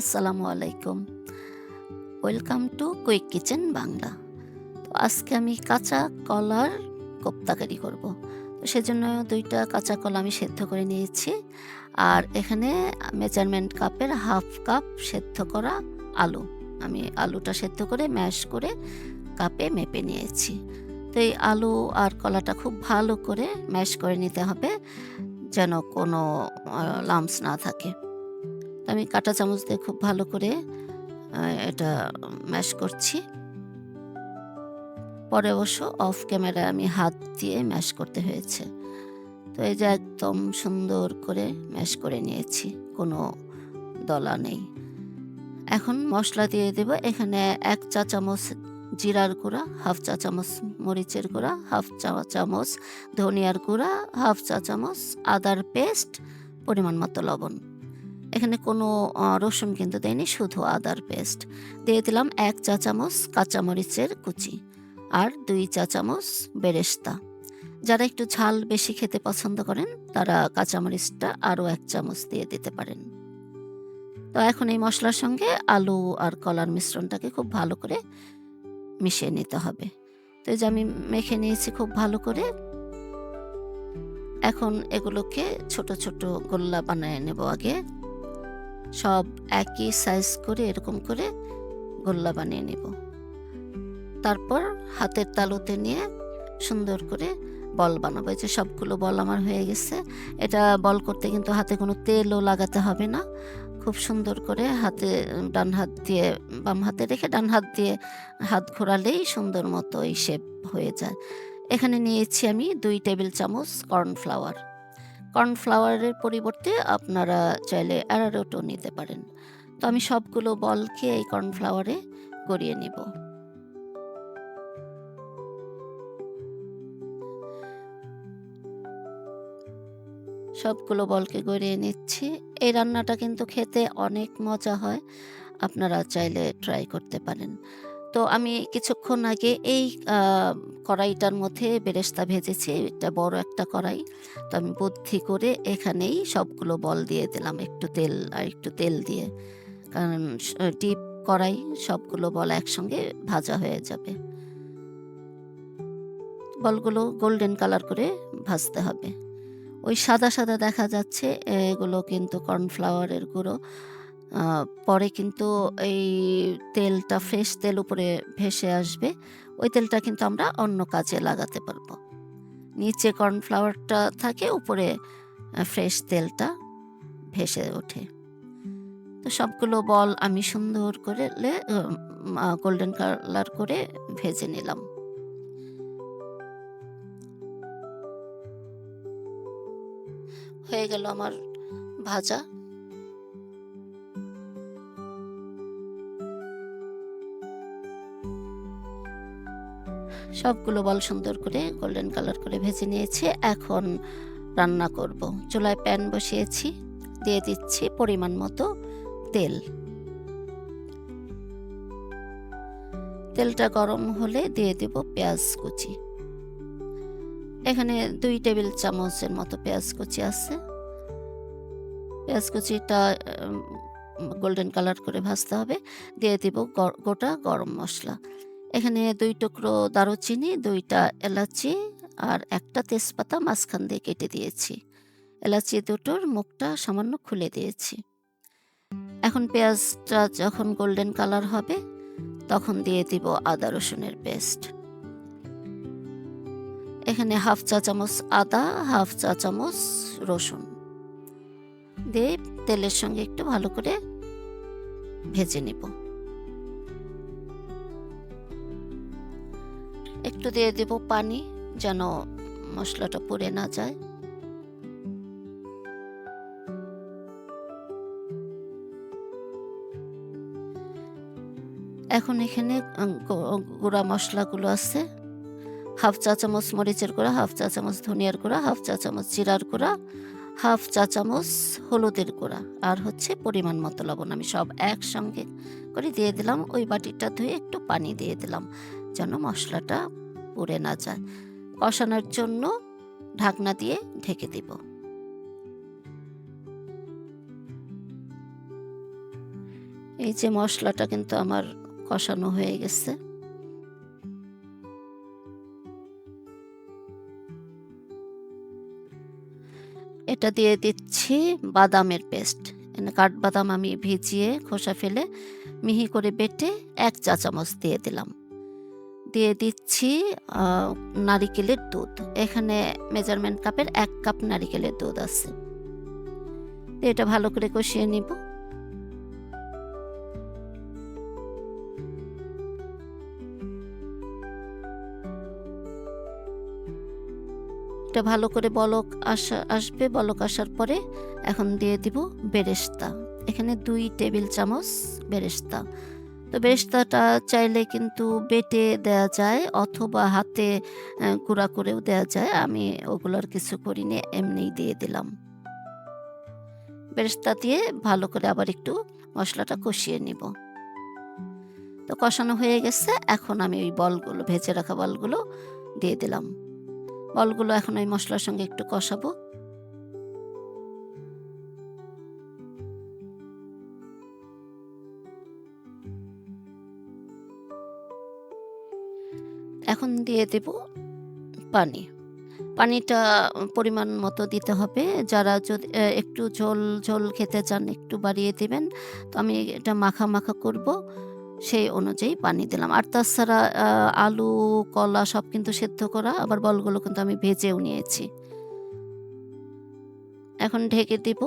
আসসালামু আলাইকুম। Welcome to quick kitchen Bangla. তো আজকে আমি কাঁচা কলার কোপ্তাকারি করব। তো সেজন্য দুইটা কাঁচা কলা আমি সেদ্ধ করে নিয়েছি। আর এখানে মেজারমেন্ট কাপের হাফ কাপ সেদ্ধ করা আলু। আমি আলুটা সেদ্ধ করে ম্যাশ করে কাপে মেপে নিয়েছি। তো এই আলু আর কলাটা খুব ভালো করে ম্যাশ করে নিতে হবে, যেন কোনো লামস না থাকে। আমি কাঁটা চামচ দিয়ে খুব ভালো করে এটা ম্যাশ করছি। পরে অবশ্য অফ ক্যামেরায় আমি হাত দিয়ে ম্যাশ করতে হয়েছে। তো এই যে একদম সুন্দর করে ম্যাশ করে নিয়েছি, কোনো দলা নেই। এখন মশলা দিয়ে দেব, এখানে এক চা চামচ জিরার গুঁড়া, হাফ চা চামচ মরিচের গুঁড়া, হাফ চা চামচ ধনিয়ার গুঁড়া, হাফ চা চামচ আদার পেস্ট, পরিমাণ মতো লবণ। এখানে কোনো রসুন কিন্তু দেয়নি, শুধু আদার পেস্ট। দিয়ে দিলাম এক চা চামচ কাঁচামরিচের কুচি আর দুই চা চামচ বেরেস্তা। যারা একটু ঝাল বেশি খেতে পছন্দ করেন, তারা কাঁচামরিচটা আরও এক চামচ দিয়ে দিতে পারেন। তো এখন এই মশলার সঙ্গে আলু আর কলার মিশ্রণটাকে খুব ভালো করে মিশিয়ে নিতে হবে। তো এই যে আমি মেখে নিয়েছি খুব ভালো করে। এখন এগুলোকে ছোট ছোট গোল্লা বানিয়ে নেব আগে। সব একই সাইজ করে এরকম করে গোল্লা বানিয়ে নেব। তারপর হাতের তালুতে নিয়ে সুন্দর করে বল বানাবো। এই যে সবগুলো বল আমার হয়ে গেছে। এটা বল করতে কিন্তু হাতে কোনো তেলও লাগাতে হবে না। খুব সুন্দর করে হাতে, ডান হাত দিয়ে, বাম হাতে রেখে ডান হাত দিয়ে হাত ঘোরালেই সুন্দর মতো এই শেপ হয়ে যায়। এখানে নিয়েছি আমি দুই টেবিল চামচ কর্নফ্লাওয়ার কর্নফ্লাওয়ারের পরিবর্তে আপনারা চাইলে অ্যারারোটও নিতে পারেন। তো আমি সবগুলো বলকে এই কর্নফ্লাওয়ারে গড়িয়ে নিব। সবগুলো বলকে গড়িয়ে নিচ্ছি। এই রান্নাটা কিন্তু খেতে অনেক মজা হয়। আপনারা চাইলে ট্রাই করতে পারেন। তো আমি কিছুক্ষণ আগে এই কড়াইটার মধ্যে বেরেস্তা ভেজেছি, এটা বড় একটা কড়াই। তো আমি বুদ্ধি করে এখানেই সবগুলো বল দিয়ে দিলাম, একটু তেল আর একটু তেল দিয়ে। কারণ ডিপ কড়াই, সবগুলো বল একসঙ্গে ভাজা হয়ে যাবে। বলগুলো গোল্ডেন কালার করে ভাজতে হবে। ওই সাদা সাদা দেখা যাচ্ছে, এগুলো কিন্তু কর্নফ্লাওয়ারের গুঁড়ো। পরে কিন্তু এই তেলটা ফ্রেশ তেল উপরে ভেসে আসবে, ওই তেলটা কিন্তু আমরা অন্য কাজে লাগাতে পারব। নিচে কর্নফ্লাওয়ারটা থাকে, উপরে ফ্রেশ তেলটা ভেসে ওঠে। তো সবগুলো বল আমি সুন্দর করে গোল্ডেন কালার করে ভেজে নিলাম। হয়ে গেল আমার ভাজা। সবগুলো বল সুন্দর করে গোল্ডেন কালার করে ভেজে নিয়েছি। এখন রান্না করব। চুলায় প্যান বসিয়েছি, দিয়ে দিচ্ছি পরিমাণ মতো তেল। তেলটা গরম হলে দিয়ে দেব পেঁয়াজ কুচি। এখানে দুই টেবিল চামচের মতো পেঁয়াজ কুচি আছে। পেঁয়াজ কুচিটা গোল্ডেন কালার করে ভাজতে হবে। দিয়ে দিব গোটা গরম মশলা। এখানে দুই টুকরো দারুচিনি, দুইটা এলাচি আর একটা তেজপাতা মাঝখান দিয়ে কেটে দিয়েছি। এলাচি দুটোর মুখটা সামান্য খুলে দিয়েছি। এখন পেঁয়াজটা যখন গোল্ডেন কালার হবে, তখন দিয়ে দিব আদা রসুনের পেস্ট। এখানে হাফ চা চামচ আদা, হাফ চা চামচ রসুন। দিয়ে তেলের সঙ্গে একটু ভালো করে ভেজে নিব। একটু দিয়ে দেব পানি, যেন মশলাটা পুড়ে না যায়। এখন এখানে গুঁড়া মশলাগুলো আছে। হাফ চা চামচ মরিচের গুঁড়া, হাফ চা চামচ ধনিয়ার গুঁড়া, হাফ চা চামচ জিরার গুঁড়া, হাফ চা চামচ হলুদের গুঁড়া আর হচ্ছে পরিমাণ মতো লবণ। আমি সব একসঙ্গে করে দিয়ে দিলাম। ওই বাটিটা ধুয়ে একটু পানি দিয়ে দিলাম। যেন মশলাটা পুড়ে না যায়। কষানোর জন্য ঢাকনা দিয়ে ঢেকে দিব। এই যে মশলাটা কিন্তু আমার কষানো হয়ে গেছে। এটা দিয়ে দিচ্ছি বাদামের পেস্ট। কাঠবাদাম আমি ভিজিয়ে খোসা ফেলে মিহি করে বেটে এক চা চামচ দিয়ে দিলাম। দিয়ে দিচ্ছি নারিকেলের দুধ। এখানে মেজারমেন্ট কাপের এক কাপ নারিকেলের দুধ আছে। এটা ভালো করে কষিয়ে নিব। এটা ভালো করে বলক আসা, আসবে, বলক আসার পরে এখন দিয়ে দিব বেরেস্তা। এখানে দুই টেবিল চামচ বেরেস্তা। তো বেরেস্তাটা চাইলে কিন্তু বেটে দেয়া যায় অথবা হাতে গুঁড়া করেও দেয়া যায়। আমি ওগুলোর কিছু করিনি, এমনিই দিয়ে দিলাম। বেরেস্তা দিয়ে ভালো করে আবার একটু মশলাটা কষিয়ে নিব। তো কষানো হয়ে গেছে। এখন আমি ওই বলগুলো, ভেজে রাখা বলগুলো দিয়ে দিলাম। বলগুলো এখন ওই মশলার সঙ্গে একটু কষাবো। এখন দিয়ে দেব পানি। পানিটা পরিমাণ মতো দিতে হবে। যারা যদি একটু ঝোল ঝোল খেতে চান, একটু বাড়িয়ে দিবেন, তো আমি এটা মাখা মাখা করব। সেই অনুযায়ী পানি দিলাম। আর তাছাড়া আলু, কলা সব কিন্তু সেদ্ধ করা, আবার বলগুলো কিন্তু আমি ভেজেও নিয়েছি। এখন ঢেকে দিব।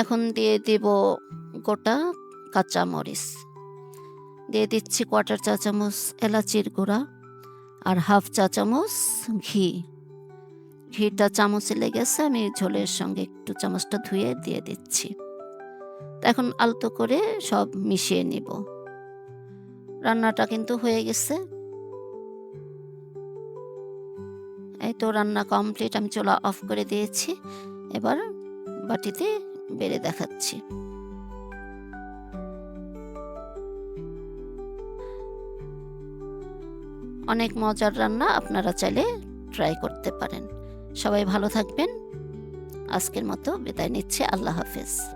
এখন দিয়ে দিব গোটা কাঁচা মরিচ দিয়ে দিচ্ছি কোয়ার্টার চা চামচ এলাচির গুঁড়া আর হাফ চা চামচ ঘি। ঘিটা চামচে লেগেছে, আমি ঝোলের সঙ্গে একটু চামচটা ধুয়ে দিয়ে দিচ্ছি। এখন আলতো করে সব মিশিয়ে নিব। রান্নাটা কিন্তু হয়ে গেছে। এই তো রান্না কমপ্লিট, আমি চুলা অফ করে দিয়েছি। এবার বাটিতে বেড়ে দেখাচ্ছি। অনেক মজার রান্না আপনারা চাইলে ট্রাই করতে পারেন। সবাই ভালো থাকবেন। আজকের মতো বিদায় নিচ্ছে। আল্লাহ হাফেজ।